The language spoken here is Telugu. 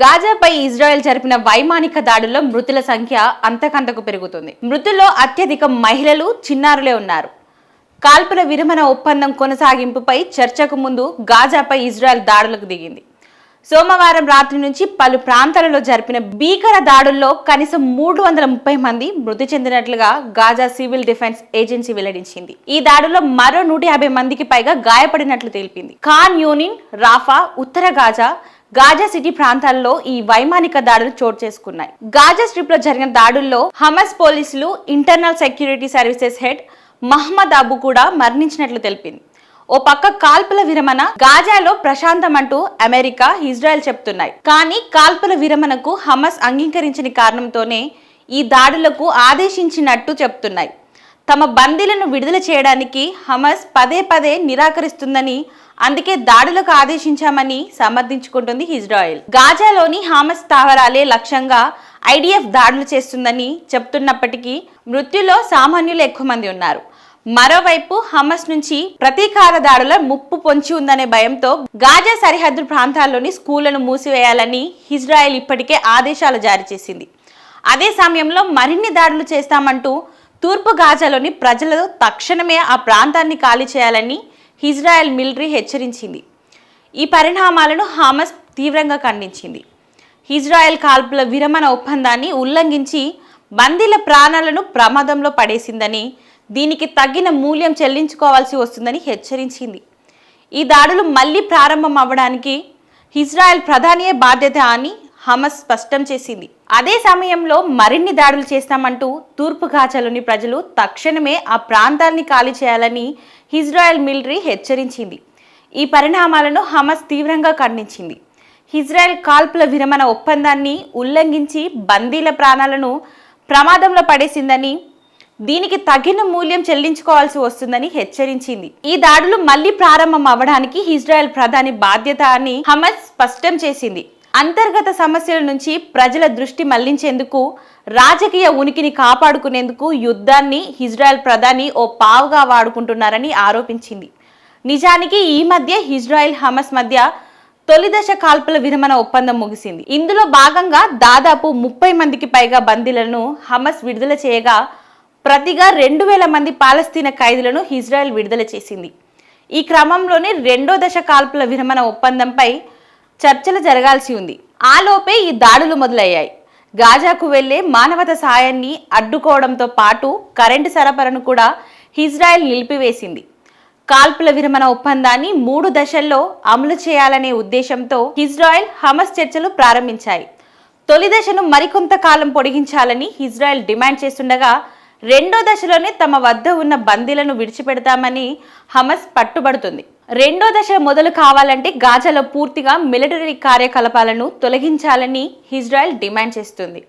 గాజాపై ఇజ్రాయెల్ జరిపిన వైమానిక దాడుల్లో మృతుల సంఖ్య అంతకంతకు పెరుగుతుంది. మృతుల్లో అత్యధిక మహిళలు చిన్నారులే ఉన్నారు. కాల్పుల విరమణ ఒప్పందం కొనసాగింపుపై చర్చకు ముందు గాజాపై ఇజ్రాయెల్ దాడులకు దిగింది. సోమవారం రాత్రి నుంచి పలు ప్రాంతాలలో జరిపిన భీకర దాడుల్లో కనీసం మూడు వందల ముప్పై మంది మృతి చెందినట్లుగా గాజా సివిల్ డిఫెన్స్ ఏజెన్సీ వెల్లడించింది. ఈ దాడుల్లో మరో నూట యాభై మందికి పైగా గాయపడినట్లు తెలిపింది. ఖాన్ యూనిన్ రాఫా ఉత్తర గాజా గాజా సిటీ ప్రాంతాల్లో ఈ వైమానిక దాడులు చోటు చేసుకున్నాయి. గాజా స్ట్రిప్లో జరిగిన దాడుల్లో హమస్ పోలీసులు internal security services head Mohammed Abu కూడా మరణించినట్లు తెలిపింది. ఓ పక్క కాల్పుల విరమణ గాజాలో ప్రశాంతం అంటూ అమెరికా ఇజ్రాయెల్ చెప్తున్నాయి. కానీ కాల్పుల విరమణకు హమస్ అంగీకరించిన కారణంతోనే ఈ దాడులకు ఆదేశించినట్టు చెప్తున్నాయి. తమ బందీలను విడుదల చేయడానికి హమస్ పదే పదే నిరాకరిస్తుందని అందుకే దాడులకు ఆదేశించామని సమర్థించుకుంటుంది ఇజ్రాయెల్. గాజాలోని హమస్ స్థావరాలే లక్ష్యంగా ఐడిఎఫ్ దాడులు చేస్తుందని చెప్తున్నప్పటికీ మృత్యులో సామాన్యులు ఎక్కువ మంది ఉన్నారు. మరోవైపు హమస్ నుంచి ప్రతీకార దాడుల ముప్పు పొంచి ఉందనే భయంతో గాజా సరిహద్దు ప్రాంతాల్లోని స్కూళ్ళను మూసివేయాలని ఇజ్రాయెల్ ఇప్పటికే ఆదేశాలు జారీ చేసింది. అదే సమయంలో మరిన్ని దాడులు చేస్తామంటూ తూర్పు గాజాలోని ప్రజలు తక్షణమే ఆ ప్రాంతాన్ని ఖాళీ చేయాలని ఇజ్రాయెల్ మిలిటరీ హెచ్చరించింది. ఈ పరిణామాలను హమస్ తీవ్రంగా ఖండించింది. ఇజ్రాయెల్ కాల్పుల విరమణ ఒప్పందాన్ని ఉల్లంఘించి బందీల ప్రాణాలను ప్రమాదంలో పడేసిందని దీనికి తగిన మూల్యం చెల్లించుకోవాల్సి వస్తుందని హెచ్చరించింది. ఈ దాడులు మళ్ళీ ప్రారంభం అవ్వడానికి ఇజ్రాయెల్ ప్రధానియే బాధ్యత అని హమస్ స్పష్టం చేసింది. అదే సమయంలో మరిన్ని దాడులు చేస్తామంటూ తూర్పు గాజాలోని ప్రజలు తక్షణమే ఆ ప్రాంతాన్ని ఖాళీ చేయాలని ఇజ్రాయెల్ మిలిటరీ హెచ్చరించింది. ఈ పరిణామాలను హమస్ తీవ్రంగా ఖండించింది. ఇజ్రాయెల్ కాల్పుల విరమణ ఒప్పందాన్ని ఉల్లంఘించి బందీల ప్రాణాలను ప్రమాదంలో పడేసిందని దీనికి తగిన మూల్యం చెల్లించుకోవాల్సి వస్తుందని హెచ్చరించింది. ఈ దాడులు మళ్ళీ ప్రారంభం అవ్వడానికి ఇజ్రాయెల్ ప్రధాని బాధ్యత అని హమస్ స్పష్టం చేసింది. అంతర్గత సమస్యల నుంచి ప్రజల దృష్టి మళ్ళించేందుకు రాజకీయ ఉనికిని కాపాడుకునేందుకు యుద్ధాన్ని ఇజ్రాయెల్ ప్రధాని ఓ పావుగా వాడుకుంటున్నారని ఆరోపించింది. నిజానికి ఈ మధ్య ఇజ్రాయెల్ హమస్ మధ్య తొలి దశ కాల్పుల విరమణ ఒప్పందం ముగిసింది. ఇందులో భాగంగా దాదాపు ముప్పై మందికి పైగా బందీలను హమస్ విడుదల చేయగా ప్రతిగా రెండు వేల మంది పాలస్తీన ఖైదీలను ఇజ్రాయెల్ విడుదల చేసింది. ఈ క్రమంలోనే రెండో దశ కాల్పుల విరమణ ఒప్పందంపై చర్చలు జరగాల్సి ఉంది. ఆలోపే ఈ దాడులు మొదలయ్యాయి. గాజాకు వెళ్ళే మానవత సాయాన్ని అడ్డుకోవడంతో పాటు కరెంటు సరఫరాను కూడా ఇజ్రాయెల్ నిలిపివేసింది. కాల్పుల విరమణ ఒప్పందాన్ని మూడు దశల్లో అమలు చేయాలనే ఉద్దేశంతో ఇజ్రాయెల్ హమస్ చర్చలు ప్రారంభించాయి. తొలి దశను మరికొంత కాలం పొడిగించాలని ఇజ్రాయెల్ డిమాండ్ చేస్తుండగా రెండో దశలోనే తమ వద్ద ఉన్న బందీలను విడిచిపెడతామని హమస్ పట్టుబడుతుంది. రెండో దశ మొదలు కావాలంటే గాజాలో పూర్తిగా మిలిటరీ కార్యకలాపాలను తొలగించాలని ఇజ్రాయెల్ డిమాండ్ చేస్తుంది.